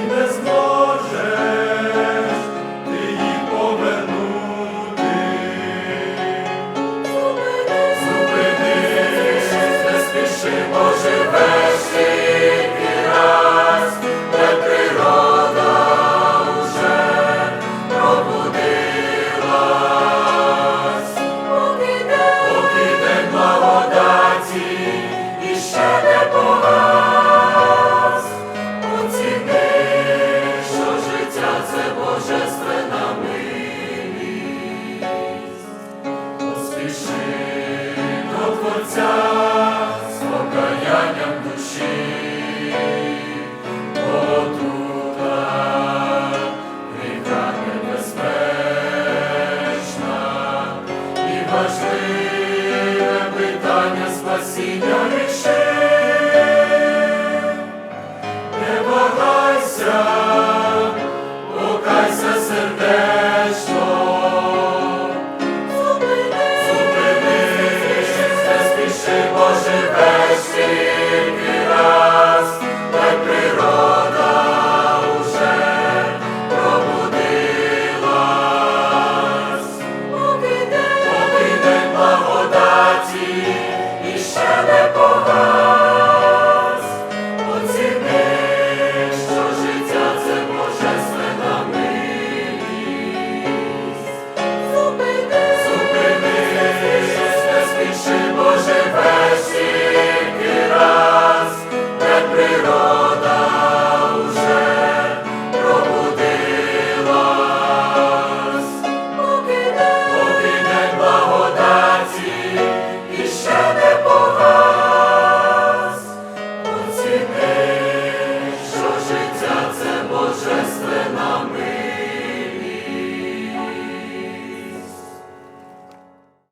Amen. Творця з покаянням душі, отрута гріха небезпечна і важливе питання спасіння рішив.